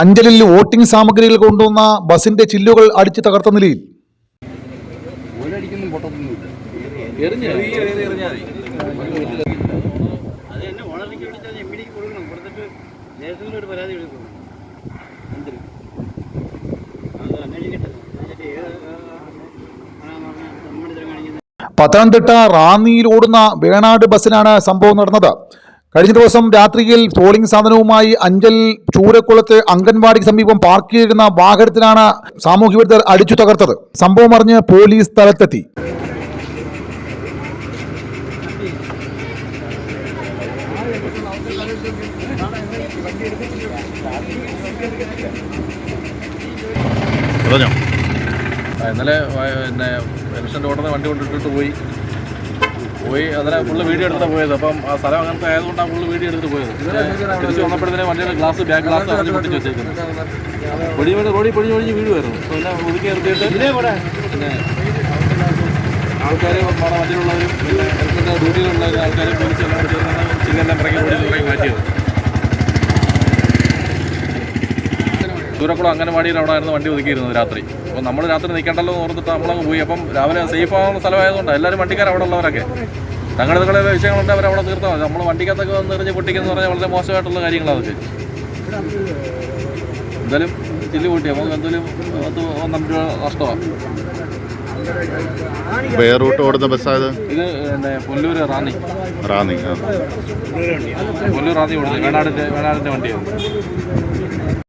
അഞ്ചലിൽ voting സാമഗ്രികൾ കൊണ്ടുവന്ന ബസിന്റെ ചില്ലുകൾ അടിച്ചു തകർത്ത നിലയിൽ. പത്തനംതിട്ട റാന്നിയിൽ ഓടുന്ന വേണാട് ബസ്സിനാണ് സംഭവം നടന്നത്. കഴിഞ്ഞ ദിവസം രാത്രിയിൽ പോളിംഗ് സാധനവുമായി അഞ്ചൽ ചൂരക്കുളത്ത് അംഗൻവാടിക്ക് സമീപം പാർക്ക് ചെയ്തിരുന്ന വാഹനത്തിലാണ് സാമൂഹ്യ വിരുദ്ധർ അടിച്ചു തകർത്തത്. സംഭവം അറിഞ്ഞ് പോലീസ് സ്ഥലത്തെത്തി. ഇന്നലെ പിന്നെ പെൻഷന്റെ ഉടനെ വണ്ടി കൊണ്ടിട്ടിട്ട് പോയി. പോയി അതിനെ ഫുള്ള് വീഡിയോ എടുത്തിട്ട് പോയത്. അപ്പം ആ സ്ഥലം അങ്ങനത്തെ ആയതുകൊണ്ടാണ് ഫുള്ള് വീഡിയോ എടുത്തിട്ട് പോയത്. തിരിച്ച് വന്നപ്പോഴത്തേനെ വണ്ടിയുടെ ഗ്ലാസ് ബാക്ക് ഗ്ലാസ് അറിഞ്ഞ് പൊട്ടിച്ച് വെച്ചേക്കുന്നത് പൊടി വീട് റോഡിൽ പൊടി ഒഴിഞ്ഞ് വീട് വരുന്നു ഒതുക്കി നിർത്തിയിട്ട് പിന്നെ ആൾക്കാർ വണ്ടിയിലുള്ളവരും പിന്നെ ഡ്യൂട്ടിയിലുള്ളവരും ഡ്യൂട്ടിയിലുള്ള ആൾക്കാരും പോലീസ് എല്ലാം ചേർന്നാണ് ഇറങ്ങി റോഡിൽ ഇറങ്ങി മാറ്റിയത്. ദൂരക്കുളം അംഗനവാടിയിൽ അവിടെ ആയിരുന്നു വണ്ടി ഒതുക്കിയിരുന്നത് രാത്രി. അപ്പോൾ നമ്മൾ രാത്രി നിൽക്കേണ്ടല്ലോ എന്ന് ഓർത്തിട്ട് നമ്മളങ്ങ് പോയി. അപ്പം രാവിലെ സേഫ് ആവുന്ന സ്ഥലമായതുകൊണ്ട്. എല്ലാവരും വണ്ടിക്കാർ അവിടെ ഉള്ളവരൊക്കെ. തങ്ങളുടെ നിങ്ങളുടെ വിഷയങ്ങളുണ്ട് അവർ അവിടെ തീർത്താൽ മതി. നമ്മൾ വണ്ടിക്കകത്തൊക്കെ വന്ന് എറിഞ്ഞ് പൊട്ടിക്കുന്നു പറഞ്ഞാൽ വളരെ മോശമായിട്ടുള്ള കാര്യങ്ങളാണ് അതൊക്കെ. എന്തായാലും ചില്ല് കൂട്ടി. നമുക്ക് എന്തായാലും പത്ത് പന്ത്രണ്ട് രൂപ നഷ്ടമാണ് റൂട്ട് ഓടുന്ന ബസ്സായത് ഇത്? പുല്ലൂർ റാന്നി. റാന്നി പൊല്ലൂർ പുല്ലൂർ റാന്നി ഓടുന്നത്. വേണാടിന്റെ വേണാടിന്റെ വണ്ടിയാണ്.